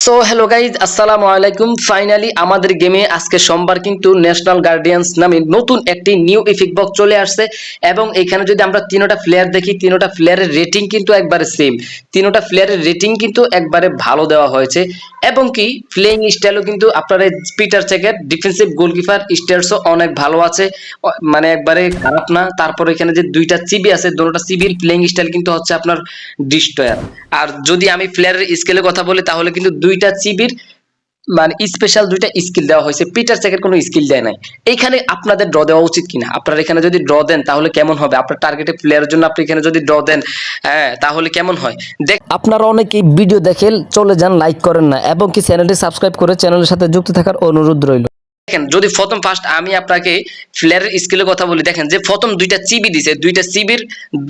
So hello guys আসসালামু আলাইকুম finally আমাদের গেমে আজকে সোমবার কিন্তু ন্যাশনাল গার্ডিয়ান্স নামে নতুন একটি নিউ ইফিক বক্স চলে আসছে এবং এখানে যদি আমরা তিনোটা প্লেয়ার দেখি, তিনোটা প্লেয়ারের রেটিং কিন্তু একবারে সেম তিনোটা প্লেয়ারের রেটিং কিন্তু একবারে ভালো দেওয়া হয়েছে। এবং কি প্লেইং স্টাইলও কিন্তু আপনার পিটার চেকের ডিফেন্সিভ গোলকিপার স্টাইলসও অনেক ভালো আছে। মানে একবারে খারাপ না। তারপর এখানে যে দুইটা চিবি আছে, দুটোটা চিবির প্লেইং স্টাইল কিন্তু হচ্ছে আপনার ডিস্টয়ার আর যদি আমি প্লেয়ারের স্কেলের কথা বলি, তাহলে কিন্তু দুইটা চিবির মানে স্পেশাল দুইটা স্কিল দেওয়া হয়েছে। পিটার চেকের কোনো স্কিল দেয় নাই। এখানে আপনাদের ড্র দেওয়া উচিত কিনা? আপনারা এখানে যদি ড্র দেন, তাহলে কেমন হবে? আপনার টার্গেটে প্লেয়ারের জন্য আপনি এখানে যদি ড্র দেন হ্যাঁ তাহলে কেমন হয়? দেখ আপনারা অনেকেই ভিডিও দেখেন চলে যান লাইক করেন না, এবং কি চ্যানেলটি সাবস্ক্রাইব করে চ্যানেলের সাথে যুক্ত থাকার অনুরোধ রইল। দেখেন, যদি প্রথম ফার্স্ট আমি আপনাকে প্লেয়ারের স্কিলের কথা বলি, দেখেন যে প্রথম দুইটা চিবি দিছে, দুইটা চিবির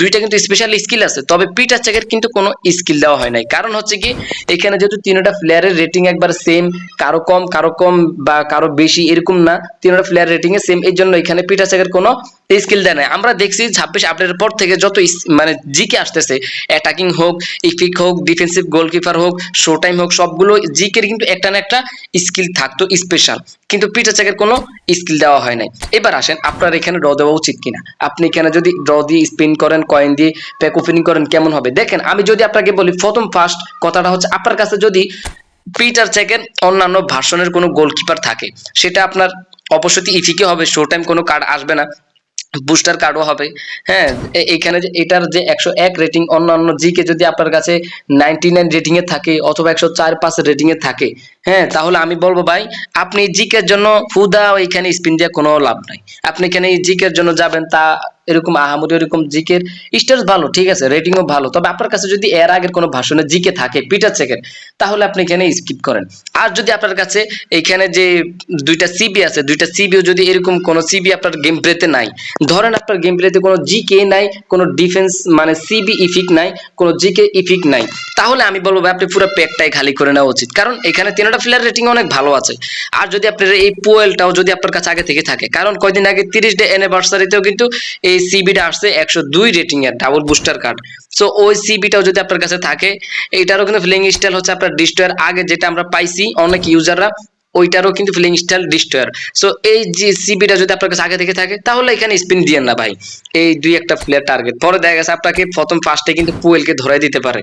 দুইটা কিন্তু স্পেশাল স্কিল আছে, তবে পিটার চেকের কিন্তু কোনো স্কিল দেওয়া হয় নাই। কারণ হচ্ছে কি, এখানে যেহেতু তিনটা প্লেয়ারের রেটিং একবার সেম কারও কম কারও কম বা কারও বেশি এরকম না, তিনটা প্লেয়ার রেটিং এ সেম এই জন্য এখানে পিটার চেকের কোনো স্কিল দেয় নাই। আমরা দেখছি ছাব্বিশ আপডেটের পর থেকে যত মানে জিকে আসতেছে অ্যাটাকিং হোক ইফিক হোক ডিফেন্সিভ গোলকিপার হোক শো টাইম হোক, সবগুলো জিকের কিন্তু একটা না একটা স্কিল থাকতো স্পেশাল কিন্তু পিটার চেকের কোনো স্কিল দেওয়া হয় নাই। এবার আসেন, আপনার এখানে ড্র দেওয়া উচিত কিনা? আপনি এখানে যদি ড্র দিয়ে স্পিন করেন কয়েন দিয়ে প্যাক ওপেনিং করেন, কেমন হবে? দেখেন, আমি যদি আপনাকে বলি, প্রথম ফার্স্ট কথাটা হচ্ছে, আপনার কাছে যদি পিটার চেকের অন্যান্য ভার্সনের কোনো গোলকিপার থাকে, সেটা আপনার অবশ্যই ইফিকে হবে শো টাইম কোনো কার্ড আসবে না বুস্টার কার্ডও হবে। হ্যাঁ এইখানে যে, এটার যে একশো এক রেটিং অন্যান্য জিকে যদি আপনার কাছে নাইনটি নাইন রেটিংয়ে থাকে, অথবা একশো চার পাঁচ রেটিংয়ে থাকে হ্যাঁ তাহলে আমি বলব ভাই, আপনি জিকের জন্য হুদা এখানে স্পিন দিয়ে কোনো লাভ নাই। আপনি এখানে জিকের জন্য যাবেন, তা এরকম আহামরি, এরকম জিকের স্টেজ ভালো, ঠিক আছে রেটিংও ভালো। তবে আপনার কাছে যদি এর আগের কোনো ভাষণে জিকে থাকে, পিটার চেকের তাহলে আপনি এখানে স্কিপ করেন। আর যদি আপনার কাছে এখানে যে দুইটা সিবি আছে, দুইটা সিবিও যদি এরকম কোনো সিবি আপনার গেম প্লেতে নাই, ধরেন আপনার গেম প্লেতে কোনো জিকে নাই, কোনো ডিফেন্স মানে সিবি ইফিক নাই, কোনো জিকে ইফিক নাই, তাহলে আমি বলব আপনি পুরো প্যাকটাই খালি করে নেওয়া উচিত। কারণ এখানে তিনটা প্লেয়ার রেটিং অনেক ভালো আছে। আর যদি আপনার এই পোয়েলটাও যদি আপনার কাছে আগে থেকে থাকে, কারণ কয়দিন আগে তিরিশ ডে অ্যানিভার্সারিতেও কিন্তু এই সিবিটা আসছে একশো দুই রেটিং এর ডাবল বুস্টার কার্ড সো ওই সিবিটাও যদি আপনার কাছে থাকে এইটারও কিন্তু ফিলিং স্টাইল হচ্ছে আপনার ডিস্ট্রয়ার আগে যেটা আমরা পাইছি, অনেক ইউজাররা ওইটারও কিন্তু ফিলিং স্টাইল ডিস্ট্রয়ার সো এই যে সিবিটা যদি আপনার কাছে আগে থেকে থাকে, তাহলে এখানে স্পিন দিয়েন না ভাই। এই দুই একটা প্লেয়ার টার্গেট পরে দেখা গেছে আপনাকে প্রথম ফার্স্টে কিন্তু পুয়েলকে ধরাই দিতে পারে।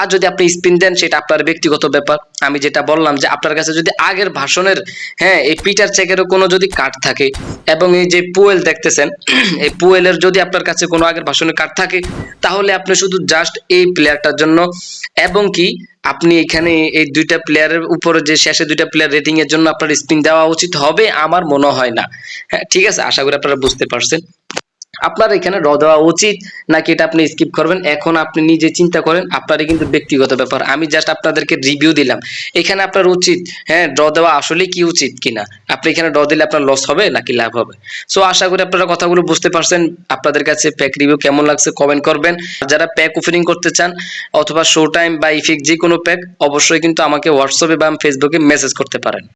আর যদি আপনি স্পিন দেন, সেটা আপনার ব্যক্তিগত ব্যাপার। আমি যেটা বললাম যে, আপনার কাছে যদি আগের ভাষণের হ্যাঁ এই পিটার চেকেরও কোনো যদি কার্ড থাকে, এবং এই যে পুয়েল দেখতেছেন, এই পুয়েলের যদি আপনার কাছে কোনো আগের ভাষণের কার্ড থাকে, তাহলে আপনি শুধু জাস্ট এই প্লেয়ারটার জন্য, এবং কি আপনি এখানে এই দুইটা প্লেয়ারের উপরে যে শেষে দুইটা প্লেয়ার রেটিং এর জন্য আপনার স্পিন দেওয়া উচিত হবে, আমার মনে হয় না। হ্যাঁ ঠিক আছে? আশা করি আপনারা বুঝতে পারছেন। আপনার এখানে র দেওয়া উচিত নাকি এটা আপনি স্কিপ করবেন? এখন আপনি নিজে চিন্তা করেন, আপনারই কিন্তু ব্যক্তিগত ব্যাপার। আমি জাস্ট আপনাদেরকে রিভিউ দিলাম। এখানে আপনার উচিত হ্যাঁ ড্র দেওয়া আসলে কি উচিত কিনা? আপনি এখানে ড্র দিলে আপনার লস হবে নাকি লাভ হবে? সো আশা করি আপনারা কথাগুলো বুঝতে পারছেন। আপনাদের কাছে প্যাক রিভিউ কেমন লাগছে কমেন্ট করবেন। যারা প্যাক ওপেনিং করতে চান, অথবা শো টাইম বা ইফিক যে কোনো প্যাক অবশ্যই কিন্তু আমাকে হোয়াটসঅ্যাপে বা ফেসবুকে মেসেজ করতে পারেন।